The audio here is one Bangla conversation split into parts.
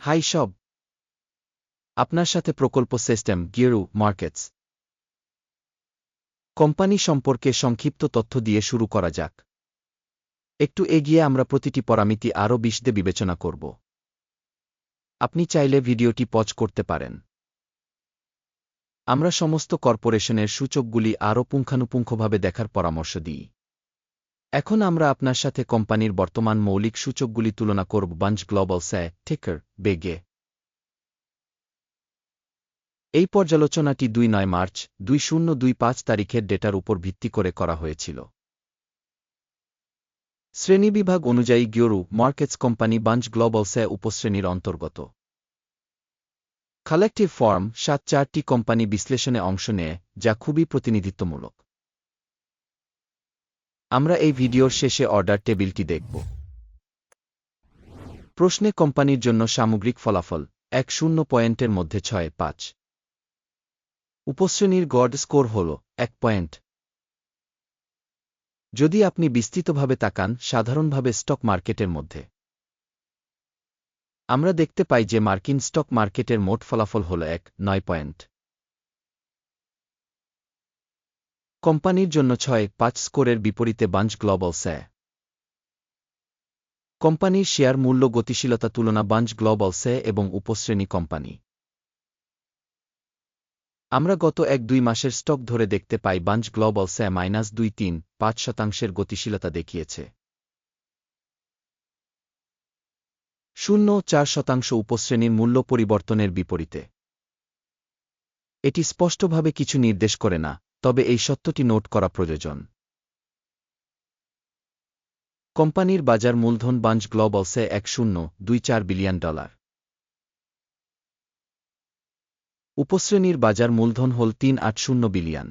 হাই সব। আপনার সাথে প্রকল্প সিস্টেম গিয়েরু মার্কেটস। কোম্পানি সম্পর্কে সংক্ষিপ্ত তথ্য দিয়ে শুরু করা যাক। একটু এগিয়ে আমরা প্রতিটি পরামিতি আরও বিশদে বিবেচনা করব। আপনি চাইলে ভিডিওটি পজ করতে পারেন। আমরা সমস্ত কর্পোরেশনের সূচকগুলি আরও পুঙ্খানুপুঙ্খভাবে দেখার পরামর্শ দিই। এখন আমরা আপনার সাথে কোম্পানির বর্তমান মৌলিক সূচকগুলি তুলনা করব বাঞ্চ গ্লোবাল স্যা ঠেকার বেগে। এই পর্যালোচনাটি দুই নয় মার্চ, দুই শূন্য দুই পাঁচ তারিখের ডেটার উপর ভিত্তি করে করা হয়েছিল। শ্রেণীবিভাগ অনুযায়ী গিওরু মার্কেটস কোম্পানি বাঞ্চ গ্লোবাল স্যা উপশ্রেণীর অন্তর্গত। কালেকটিভ ফর্ম, সাত চারটি কোম্পানি বিশ্লেষণে অংশ নেয়, যা খুবই প্রতিনিধিত্বমূলক। আমরা এই ভিডিওর শেষে অর্ডার টেবিলটি দেখব। প্রশ্নে কোম্পানির জন্য সামগ্রিক ফলাফল, এক শূন্য পয়েন্টের মধ্যে ছয়, পাঁচ। উপশ্রেণীর গড স্কোর হল এক পয়েন্ট। যদি আপনি বিস্তৃতভাবে তাকান, সাধারণভাবে স্টক মার্কেটের মধ্যে। আমরা দেখতে পাই যে মার্কিন স্টক মার্কেটের মোট ফলাফল হল এক, নয় পয়েন্ট। কোম্পানির জন্য ছয় পাঁচ স্কোরের বিপরীতে বাঞ্চ গ্লোবাল স্যা কোম্পানির শেয়ার মূল্য গতিশীলতা তুলনা বাঞ্চ গ্লোবাল স্যা এবং উপশ্রেণী কোম্পানি। আমরা গত এক দুই মাসের স্টক ধরে দেখতে পাই বাঞ্চ গ্লোবাল স্যা মাইনাস দুই তিন পাঁচ শতাংশের গতিশীলতা দেখিয়েছে। শূন্য চার শতাংশ উপশ্রেণীর মূল্য পরিবর্তনের বিপরীতে। এটি স্পষ্টভাবে কিছু নির্দেশ করে না। তবে এই সত্যটি নোট করা প্রয়োজন। কোম্পানির বাজার মূলধন বাঞ্চ গ্লোবালসে এক শূন্য দুই চার বিলিয়ন ডলার। উপশ্রেণীর বাজার মূলধন হল তিন আট শূন্য বিলিয়ন।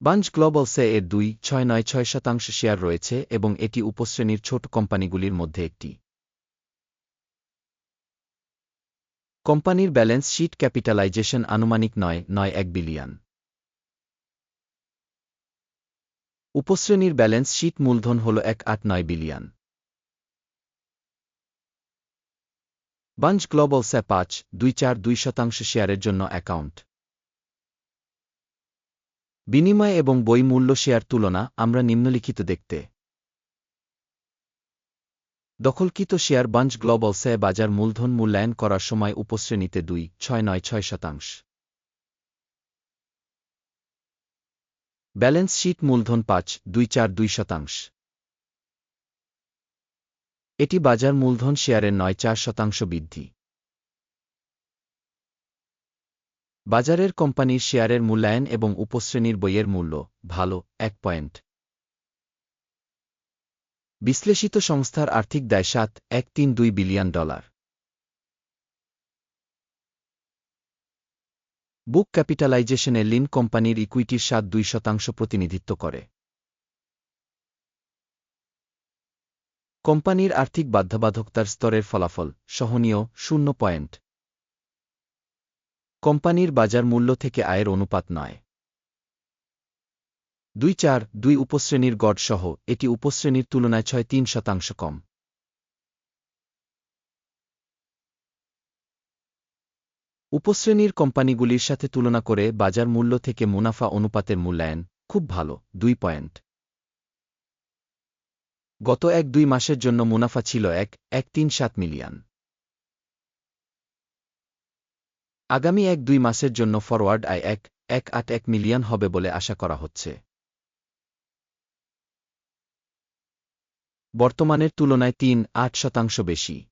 বাঞ্চ গ্লোবালসে এর দুই ছয় নয় ছয় শতাংশ শেয়ার রয়েছে এবং এটি উপশ্রেণীর ছোট কোম্পানিগুলির মধ্যে একটি। কোম্পানির ব্যালেন্স শিট ক্যাপিটালাইজেশন আনুমানিক নয় নয় এক বিলিয়ন। উপশ্রেণীর ব্যালেন্স শিট মূলধন হল এক আট নয় বিলিয়ন। বাঞ্চ গ্লোবাল স্যা পাঁচ, দুই চার দুই শতাংশ শেয়ারের জন্য অ্যাকাউন্ট। বিনিময় এবং বই মূল্য শেয়ার তুলনা আমরা নিম্নলিখিত দেখতে দখলকৃত শেয়ার বাঞ্চ গ্লোবাল স্যা বাজার মূলধন মূল্যায়ন করার সময় উপশ্রেণীতে দুই, ছয় নয় ছয় শতাংশ। ব্যালেন্স শীট মূলধন পাঁচ, দুই চার দুই শতাংশ। এটি বাজার মূলধন শেয়ারের নয় চার শতাংশ বৃদ্ধি। বাজারের কোম্পানির শেয়ারের মূল্যায়ন এবং উপশ্রেণীর বইয়ের মূল্য, ভালো, এক পয়েন্ট। বিশ্লেষিত সংস্থার আর্থিক দায় সাত, এক তিন দুই বিলিয়ন ডলার। বুক ক্যাপিটালাইজেশনে লিন কোম্পানির ইকুইটির সাত দুই শতাংশ প্রতিনিধিত্ব করে। কোম্পানির আর্থিক বাধ্যবাধকতার স্তরের ফলাফল সহনীয় শূন্য পয়েন্ট। কোম্পানির বাজার মূল্য থেকে আয়ের অনুপাত নয়। দুই চার, দুই উপশ্রেণীর গড় সহ এটি উপশ্রেণীর তুলনায় ছয় তিন শতাংশ কম। উপশ্রেণীর কোম্পানিগুলির সাথে তুলনা করে বাজার মূল্য থেকে মুনাফা অনুপাতের মূল্যায়ন খুব ভালো, দুই পয়েন্ট। গত এক দুই মাসের জন্য মুনাফা ছিল এক এক তিন সাত মিলিয়ন। আগামী এক দুই মাসের জন্য ফরওয়ার্ড আয় এক এক আট এক মিলিয়ন হবে বলে আশা করা হচ্ছে। বর্তমানের তুলনায় তিন, আট শতাংশ বেশি।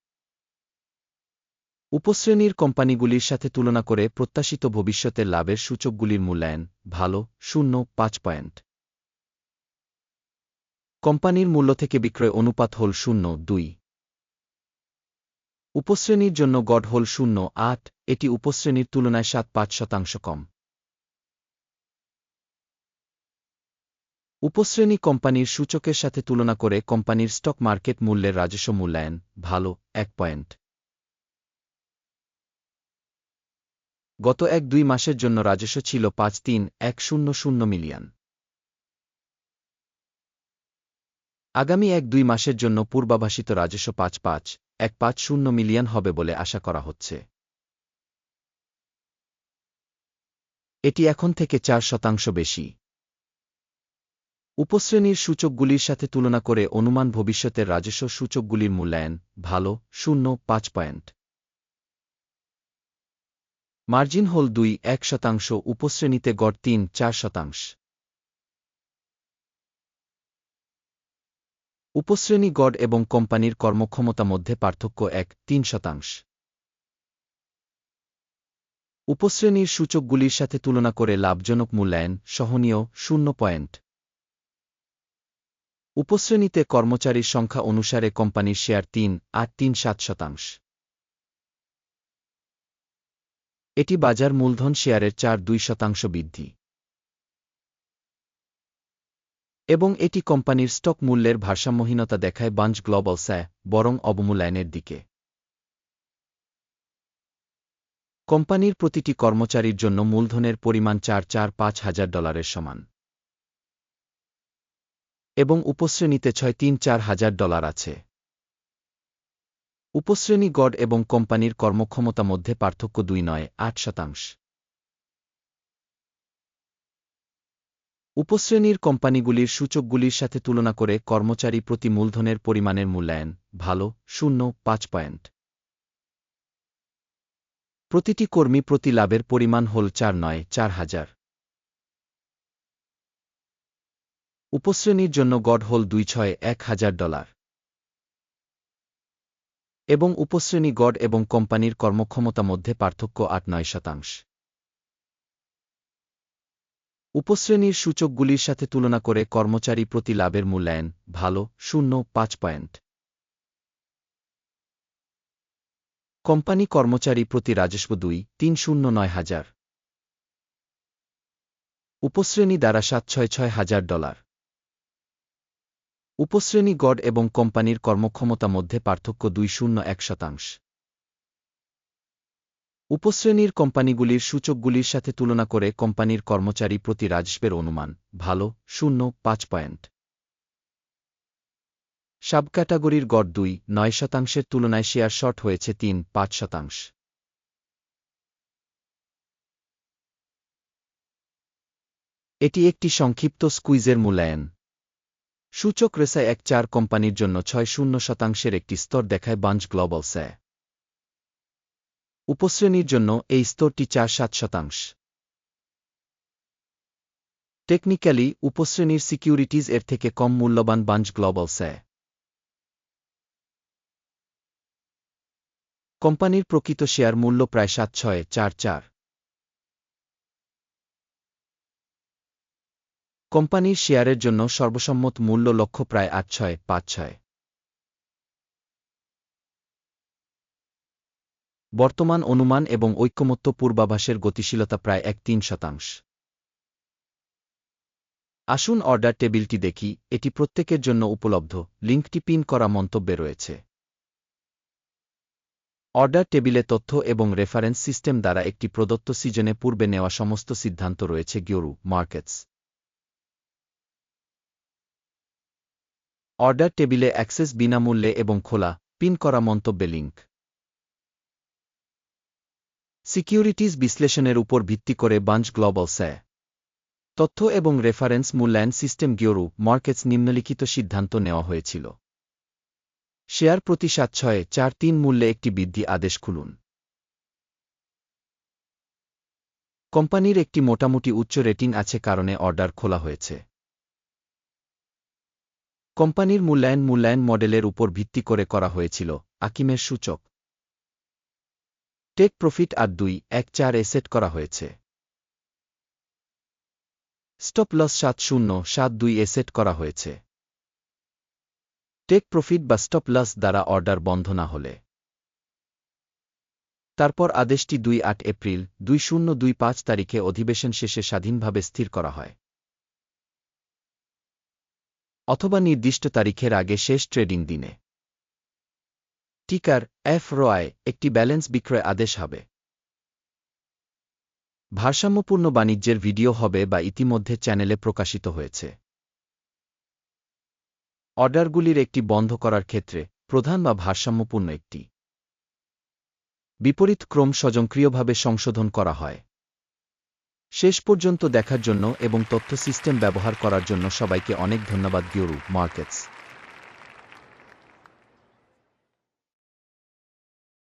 উপশ্রেণীর কোম্পানিগুলির সাথে তুলনা করে প্রত্যাশিত ভবিষ্যতের লাভের সূচকগুলির মূল্যায়ন ভালো, শূন্য, পাঁচ পয়েন্ট। কোম্পানির মূল্য থেকে বিক্রয় অনুপাত হল শূন্য, দুই। উপশ্রেণীর জন্য গড় হল শূন্য, আট, এটি উপশ্রেণীর তুলনায় সাত, পাঁচ শতাংশ কম। উপশ্রেণী কোম্পানির সূচকের সাথে তুলনা করে কোম্পানির স্টক মার্কেট মূল্যের রাজস্ব মূল্যায়ন, ভালো, এক পয়েন্ট। গত এক দুই মাসের জন্য রাজস্ব ছিল পাঁচ তিন এক শূন্য শূন্য মিলিয়ন। আগামী এক দুই মাসের জন্য পূর্বাভাসিত রাজস্ব পাঁচ পাঁচ, এক পাঁচ শূন্য মিলিয়ন হবে বলে আশা করা হচ্ছে। এটি এখন থেকে চার শতাংশ বেশি। উপশ্রেণীর সূচকগুলির সাথে তুলনা করে অনুমান ভবিষ্যতের রাজস্ব সূচকগুলির মূল্যায়ন, ভালো, শূন্য, পাঁচ পয়েন্ট। মার্জিন হল দুই, এক শতাংশ, উপশ্রেণীতে গড় তিন, চার শতাংশ। উপশ্রেণী গড় এবং কোম্পানির কর্মক্ষমতা মধ্যে পার্থক্য এক, তিন শতাংশ। উপশ্রেণীর সূচকগুলির সাথে তুলনা করে লাভজনক মূল্যায়ন, সহনীয়, শূন্য পয়েন্ট। উপশ্রেণীতে কর্মচারীর সংখ্যা অনুসারে কোম্পানির শেয়ার তিন আট তিন সাত শতাংশ। এটি বাজার মূলধন শেয়ারের চার দুই শতাংশ বৃদ্ধি। এবং এটি কোম্পানির স্টক মূল্যের ভারসাম্যহীনতা দেখায় বাঞ্চ গ্লোবাল স্যায় বরং অবমূল্যায়নের দিকে। কোম্পানির প্রতিটি কর্মচারীর জন্য মূলধনের পরিমাণ চার চার পাঁচ হাজার ডলারের সমান। এবং উপশ্রেণীতে ছয় তিন চার হাজার ডলার আছে। উপশ্রেণী গড় এবং কোম্পানির কর্মক্ষমতা মধ্যে পার্থক্য দুই নয়, আট শতাংশ। উপশ্রেণীর কোম্পানিগুলির সূচকগুলির সাথে তুলনা করে কর্মচারী প্রতি মূলধনের পরিমাণের মূল্যায়ন ভালো, শূন্য, পাঁচ পয়েন্ট। প্রতিটি কর্মী প্রতি লাভের পরিমাণ হল চার নয়, চার হাজার। উপশ্রেণীর জন্য গড় হল দুই ছয়, এক হাজার ডলার। এবং উপশ্রেণী গড় এবং কোম্পানির কর্মক্ষমতা মধ্যে পার্থক্য আট নয় শতাংশ। উপশ্রেণীর সূচকগুলির সাথে তুলনা করে কর্মচারী প্রতি লাভের মূল্যায়ন ভালো, শূন্য, পাঁচ পয়েন্ট। কোম্পানি কর্মচারী প্রতি রাজস্ব দুই, তিন শূন্য নয় হাজার। উপশ্রেণী দ্বারা সাত ছয় ছয় হাজার ডলার। উপশ্রেণী গড় এবং কোম্পানির কর্মক্ষমতা মধ্যে পার্থক্য দুই শূন্য এক শতাংশ। উপশ্রেণীর কোম্পানিগুলির সূচকগুলির সাথে তুলনা করে কোম্পানির কর্মচারী প্রতি রাজস্বের অনুমান ভালো, শূন্য, পাঁচ পয়েন্ট। সাব ক্যাটাগরির গড় দুই, নয় শতাংশের তুলনায় শেয়ার শর্ট হয়েছে তিন, পাঁচ শতাংশ। এটি একটি সংক্ষিপ্ত স্কুইজের মূল্যায়ন। সূচক রেসায় এক চার কোম্পানির জন্য ছয় শূন্য শতাংশের একটি স্তর দেখায় বাঞ্চ গ্লোবাল স্যায় উপশ্রেণীর জন্য এই স্তরটি চার সাত শতাংশ। টেকনিক্যালি, উপশ্রেণীর সিকিউরিটিজ এর থেকে কম মূল্যবান বাঞ্চ গ্লোবাল স্যায় কোম্পানির প্রকৃত শেয়ার মূল্য প্রায় সাত ছয়, চার চার। কোম্পানির শেয়ারের জন্য সর্বসম্মত মূল্য লক্ষ্য প্রায় আট ছয়, পাঁচ ছয়। বর্তমান অনুমান এবং ঐক্যমত্য পূর্বাভাসের গতিশীলতা প্রায় এক তিন শতাংশ। আসুন অর্ডার টেবিলটি দেখি, এটি প্রত্যেকের জন্য উপলব্ধ, লিঙ্কটি পিন করা মন্তব্যে রয়েছে। অর্ডার টেবিলে তথ্য এবং রেফারেন্স সিস্টেম দ্বারা একটি প্রদত্ত সিজনে পূর্বে নেওয়া সমস্ত সিদ্ধান্ত রয়েছে, গিওরু, মার্কেটস। অর্ডার টেবিলে অ্যাক্সেস বিনামূল্যে এবং খোলা, পিন করা মন্তব্যে লিঙ্ক সিকিউরিটিজ বিশ্লেষণের উপর ভিত্তি করে বাঞ্চ গ্লোবাল স্যায় তথ্য এবং রেফারেন্স মূল্যায়ন সিস্টেম গিওরু মার্কেটস নিম্নলিখিত সিদ্ধান্ত নেওয়া হয়েছিল। শেয়ার প্রতি সাত ছয়ে চার তিন মূল্যে একটি বৃদ্ধি আদেশ খুলুন। কোম্পানির একটি মোটামুটি উচ্চ রেটিং আছে কারণে অর্ডার খোলা হয়েছে। কোম্পানির মূল্যায়ন মূল্যায়ন মডেলের উপর ভিত্তি করে করা হয়েছিল, আকিমের সূচক। টেক প্রফিট আর দুই, এক চার এ সেট করা হয়েছে। স্টপ লস সাত শূন্য, সাত দুই এ সেট করা হয়েছে। টেক প্রফিট বা স্টপ লস দ্বারা অর্ডার বন্ধ না হলে। তারপর আদেশটি দুই আট এপ্রিল, দুই শূন্য দুই পাঁচ তারিখে অধিবেশন শেষে স্বাধীনভাবে স্থির করা হয়। অথবা নির্দিষ্ট তারিখের আগে শেষ ট্রেডিং দিনে। টিকার এফ রয় একটি ব্যালেন্স বিক্রয় আদেশ হবে। ভারসাম্যপূর্ণ বাণিজ্যের ভিডিও হবে বা ইতিমধ্যে চ্যানেলে প্রকাশিত হয়েছে। অর্ডারগুলির একটি বন্ধ করার ক্ষেত্রে প্রধান বা ভারসাম্যপূর্ণ একটি। বিপরীত ক্রম স্বজনক্রিয়ভাবে সংশোধন করা হয়। শেষ পর্যন্ত দেখার জন্য এবং তথ্য সিস্টেম ব্যবহার করার জন্য সবাইকে অনেক ধন্যবাদ গিওরু মার্কেটস।